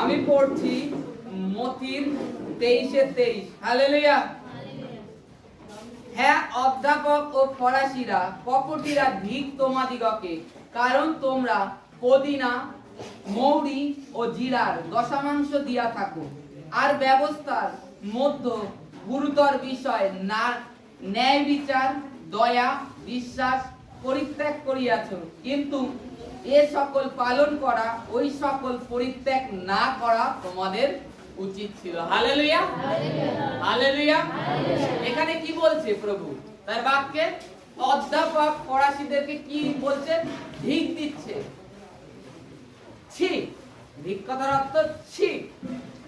আমি পড়ছি মতির তেইশে তেইশ। হালেলুয়া। হ্যাঁ অধ্যাপক ও ফরাসিরা, কপটিরা ধিক তোমাদিগকে, কারণ তোমরা পদিনা, মৌরি ও জিরার দশামাংশ দিয়া থাকো। আর ব্যবস্থার মধ্য গুরুতর বিষয় না ন্যায় বিচার দয়া, বিশ্বাস পরিত্যাগ করিয়াছ। কিন্তু এ সকল পালন করা, ওই সকল পরিত্যাগ না করা তোমাদের উচিত ছিল। হালেলুয়া। হালেলুয়া। এখানে কি বলছে প্রভু? তার বাক্যে অধ্যাপক ফরাসিদেরকে কি বলছে? ধিক দিচ্ছে।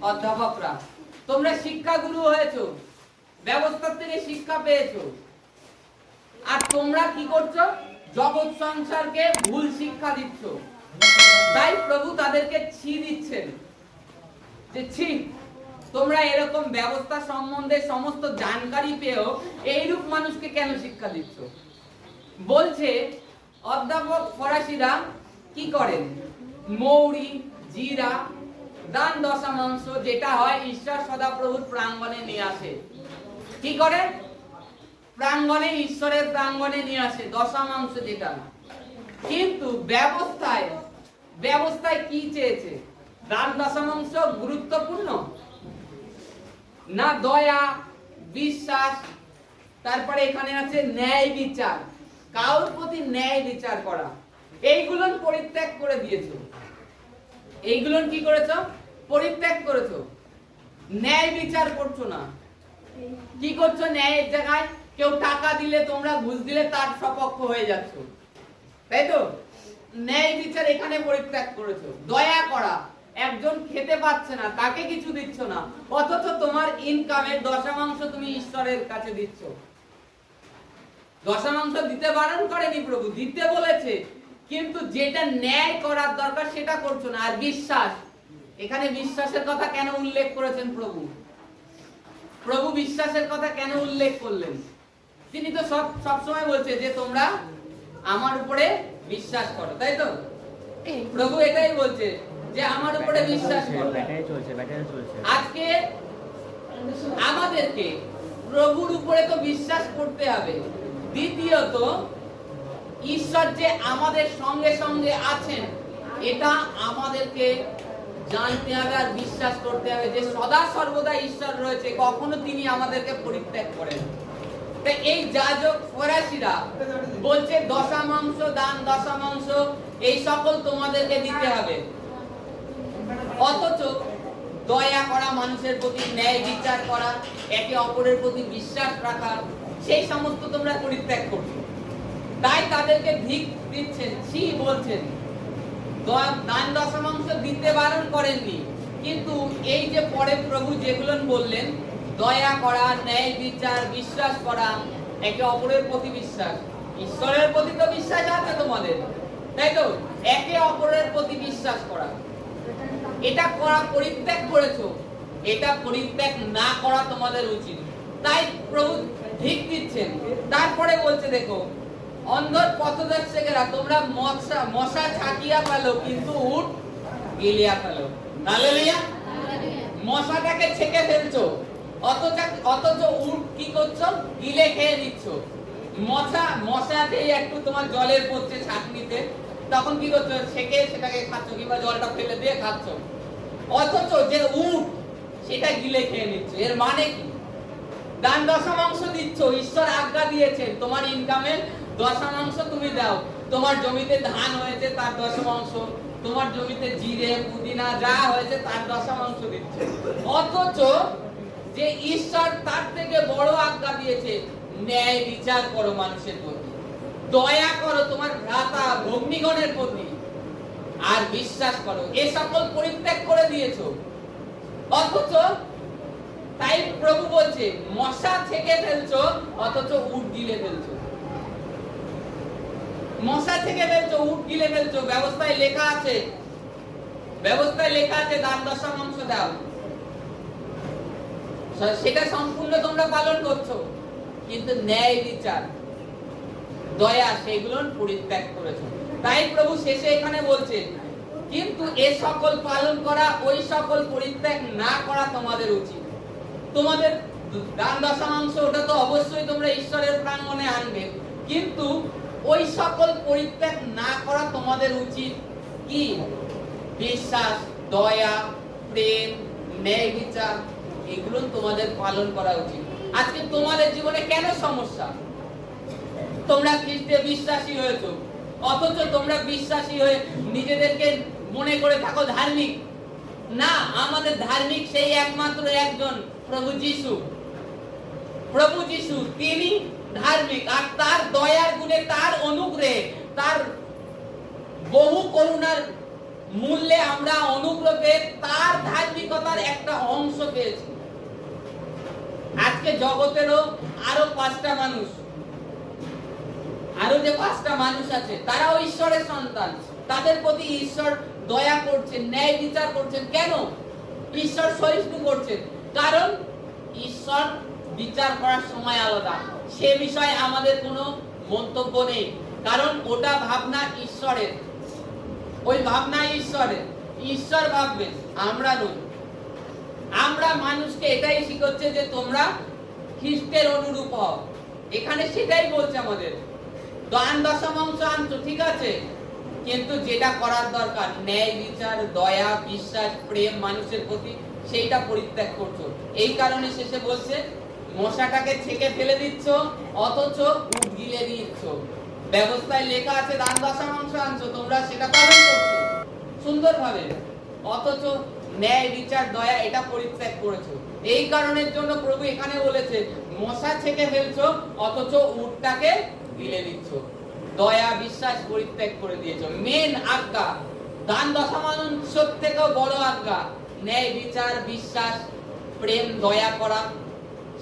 অধ্যাপকরা, তোমরা শিক্ষাগুরু হয়েছো। ব্যবস্থার থেকে শিক্ষা পেয়েছ। আর তোমরা কি করছ? জগৎ সংসারকে ভুল শিক্ষা দিচ্ছ। তাই প্রভু তাদেরকে ছি দিচ্ছেন। যে ছি, তোমরা এরকম ব্যবস্থা সম্বন্ধে সমস্ত জানকারি পেয়েও এইরূপ মানুষকে কেন শিক্ষা দিচ্ছ? বলছে অধ্যাপক ফরাসিরা কি করেন? মৌরি, জিরা, দান দশামাংশ যেটা হয় ঈশ্বর সদাপ্রভুর প্রাঙ্গণে নিয়ে আসে। কি করে? প্রাঙ্গণে ঈশ্বরের প্রাঙ্গণে নিয়ে আসে দশামাংশ যেটা কিন্তু ব্যবস্থায় ব্যবস্থায় কি চেয়েছে? দান দশামাংশ গুরুত্বপূর্ণ? না দয়া, বিশ্বাস? তারপরে এখানে আছে ন্যায় বিচার। কারোর প্রতি ন্যায় বিচার করা। এইগুলো পরিত্যাগ করে দিয়েছ। এইগুলো কি করেছ? পরিত্যাগ করেছ। ন্যায় বিচার করছ না। কি করছ? ন্যায়ের জায়গায় কেউ টাকা দিলে তোমরা ঘুষ দিলে তার সপক্ষ হয়ে যাচ্ছ। তাই তো? ন্যায় বিচার এখানে পরিত্যাগ করেছ। দয়া করা, একজন খেতে পাচ্ছে না, তাকে কিছু দিচ্ছ না। অথচ তোমার ইনকামের দশমাংশ তুমি ঈশ্বরের কাছে দিচ্ছ। দশমাংশ দিতে বারণ করেনি প্রভু, দিতে বলেছে। কিন্তু যেটা ন্যায় করার দরকার সেটা করছ না। আর বিশ্বাস, এখানে বিশ্বাসের কথা কেন উল্লেখ করেছেন প্রভু? প্রভু বিশ্বাসের কথা কেন উল্লেখ করলেন? তিনি তো সব সব সময় বলছে যে তোমরা আমার উপরে বিশ্বাস করো তাই তো? প্রভু এটাই বলছে যে আমার উপরে বিশ্বাস করো। আজকে আমাদেরকে প্রভুর উপরে তো বিশ্বাস করতে হবে। দ্বিতীয়ত ঈশ্বর যে আমাদের সঙ্গে সঙ্গে আছেন এটা আমাদেরকে জানতে হবে আর বিশ্বাস করতে হবে যে সদা সর্বদা ঈশ্বর রয়েছে কখনো তিনি আমাদেরকে পরিত্যাগ করেন। তাই এই যাজক ফরাসিরা বলছে দান এই সকল তোমাদেরকে দিতে হবে। অথচ দয়া করা মানুষের প্রতি, ন্যায় বিচার করা, একে অপরের প্রতি বিশ্বাস রাখা, সেই সমস্ত তোমরা পরিত্যাগ করছ। তাই তাদেরকে ভিক দিচ্ছেন, ছি বলছেন। দান দশমাংশ দিতে বারণ করেননি। কিন্তু এই যে পরে প্রভু যেগুলো বললেন দয়া করা ন্যায় বিচার বিশ্বাস করা একে অপরের প্রতি বিশ্বাস। ঈশ্বরের প্রতি তো বিশ্বাস আছে তোমাদের তাই তো? একে অপরের প্রতি বিশ্বাস করা। এটা করা পরিত্যাগ করেছ এটা পরিত্যাগ না করা তোমাদের উচিত। তাই প্রভু ঠিক দিচ্ছেন। তারপরে বলছে দেখো অন্ধর পথদর্শকেরা তোমরা মশা মশা ছাকিয়া পেল কিন্তু উট গিলিয়া পেল হালেলুয়া মশাটাকে ছেকে ফেলছো। অথচ উট কি করছ? গিলে খেয়ে নিচ্ছ মশা একটু তোমার জলের পড়ছে তখন কি করছ? ছেকে সেটাকে খাচ্ছ কিংবা জলটা ফেলে দিয়ে খাচ্ছ। অথচ যে উট, সেটা গিলে খেয়ে নিচ্ছ। এর মানে কি? দান দশমাংশ দিচ্ছ। ঈশ্বর আজ্ঞা দিয়েছেন, তোমার ইনকামের দশমাংশ তুমি দাও। তোমার জমিতে ধান হয়েছে, তার দশমাংশ। তোমার জমিতে জিরে, পুদিনা যা হয়েছে, তার দশমাংশ দিচ্ছে। অথচ যে ঈশ্বর তার থেকে বড় আজ্ঞা দিয়েছে, ন্যায় বিচার করো মানুষের প্রতি দয়া করো তোমার ভ্রাতা ভগ্নিগণের প্রতি আর বিশ্বাস করো, এ সকল পরিত্যাগ করে দিয়েছ। অথচ তাই প্রভু বলছে, মশা থেকে ফেলছো, অথচ উট গিলে ফেলছো। মশা থেকে ফেলছো, উট গিলে ফেলছো। ব্যবস্থায় লেখা আছে, ব্যবস্থায় লেখা আছে, দান দশমাংশ দাও। সেটা সম্পূর্ণ তোমরা পালন করছ, কিন্তু ন্যায় বিচার, দয়া সেগুলো পরিত্যাগ করেছ। তাই প্রভু শেষে এখানে বলছে কিন্তু এ সকল পালন করা, ওই সকল পরিত্যাগ না করা তোমাদের উচিত। তোমাদের দান দশমাংশ ওটা তো অবশ্যই তোমরা ঈশ্বরের প্রাঙ্গণে আনবে। কিন্তু ওই সকল পরিত্যাগ না করা তোমাদের উচিত কি? বিশ্বাস, দয়া, প্রেম, ন্যায় বিচার এগুলো তোমাদের পালন করা উচিত। আজকে তোমাদের জীবনে কেন সমস্যা? তোমরা খ্রিস্টে বিশ্বাসী হয়েছো, অথচ তোমরা বিশ্বাসী হয়ে নিজেদেরকে মনে করে থাকো ধার্মিক। না, আমাদের ধার্মিক সেই একমাত্র একজন প্রভু যিশু। প্রভু যিশু, তিনি ধার্মিক, আর তার দয়ার গুণে, তার অনুগ্রহে, তার বহু করুণার মূল্যে আমরা অনুগ্রহ তার ধার্মিকতার একটা অংশ পেয়েছি। আজকে জগতেরও আরও পাঁচটা মানুষ। আরও যে পাঁচটা মানুষ আছে, তারাও ঈশ্বরের সন্তান। তাদের প্রতি ঈশ্বর দয়া করছেন, ন্যায় বিচার করছেন। কেন? ঈশ্বর সহিষ্ণু করছেন। কারণ ঈশ্বর বিচার করার সময় আলাদা। সে বিষয়ে আমাদের কোনো মন্তব্য নেই। কারণ ওটা ভাবনা ঈশ্বরের। ওই ভাবনা ঈশ্বরের। ঈশ্বর ভাববেন, আমরা নই। আমরা মানুষকে এটাই শিখাচ্ছে যে তোমরা খ্রিস্টের অনুরূপ হও এখানে সেটাই বলছে আমাদের। দান দশমাংশ আনছো, ঠিক আছে। কিন্তু যেটা করার দরকার, ন্যায়, বিচার, দয়া, বিশ্বাস, প্রেম, মানুষের প্রতি সেইটা পরিত্যাগ করছ। এই কারণে শেষে বলছে, মশাটাকে ছেকে ফেলে দিচ্ছ, অথচ উট গিলে দিচ্ছ। ব্যবস্থায় লেখা আছে, দান দশমাংশ আনছো, তোমরা সেটা পালন করছ। সুন্দরভাবে। অথচ ন্যায়, বিচার, দয়া, এটা পরিত্যাগ করেছ। এই কারণের জন্য প্রভু এখানে বলেছে, মশা ছেকে ফেলছো, অথচ উটটাকে গিলে দিচ্ছ। দয়া, বিশ্বাস, পরিত্যাগ করে দিয়েছ। মেন আজ্ঞা, দান দশমাংশ থেকেও বড় আজ্ঞা। ন্যায়, বিচার, বিশ্বাস, প্রেম, দয়া করা,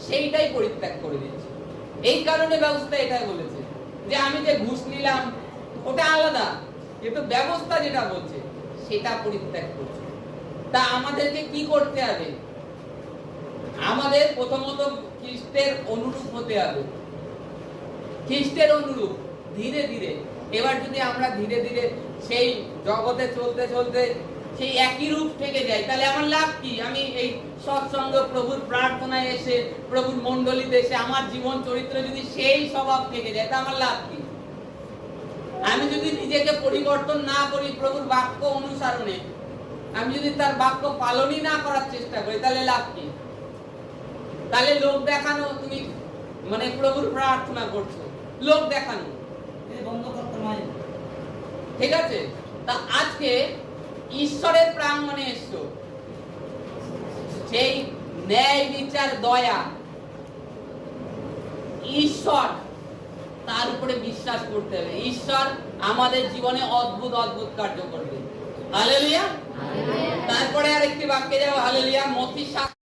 সেইটাই পরিত্যাগ করে দিচ্ছে এই কারণে ব্যবস্থা এটাই বলেছে, যে আমি যে ঘুষ নিলাম, ওটা আলাদা, কিন্তু ব্যবস্থা যেটা বলছে, সেটা পরিত্যাগ করছে। তা আমাদেরকে কি করতে হবে? আমাদের প্রথমত খ্রিস্টের অনুরূপ হতে হবে। খ্রিস্টের অনুরূপ, ধীরে ধীরে। এবার যদি আমরা ধীরে ধীরে সেই জগতে চলতে চলতে সেই একই রূপ থেকে যাই, তাহলে আমার লাভ কি? আমি এই সৎসঙ্গ প্রভুর প্রার্থনায় এসে, প্রভুর মণ্ডলীতে এসে আমার জীবন চরিত্র যদি সেই স্বভাব থেকে যায়, তা আমার লাভ কি? আমি যদি নিজেকে পরিবর্তন না করি প্রভুর বাক্য অনুসরণে, আমি যদি তার বাক্য পালনই না করার চেষ্টা করি, তাহলে লাভ কি? তাহলে লোক দেখানো তুমি মানে প্রভুর প্রার্থনা করছ। লোক দেখানো। ঠিক আছে? তা আজকে ঈশ্বরের প্রাঙ্গণে এসছো। সেই ন্যায় বিচার দয়া। ঈশ্বর তার উপরে বিশ্বাস করতে হবে। ঈশ্বর আমাদের জীবনে অদ্ভুত অদ্ভুত কার্য করবে। হালেলুয়া। তারপরে আরেকটি বাক্যে যাব। হালেলুয়া। মতি সাত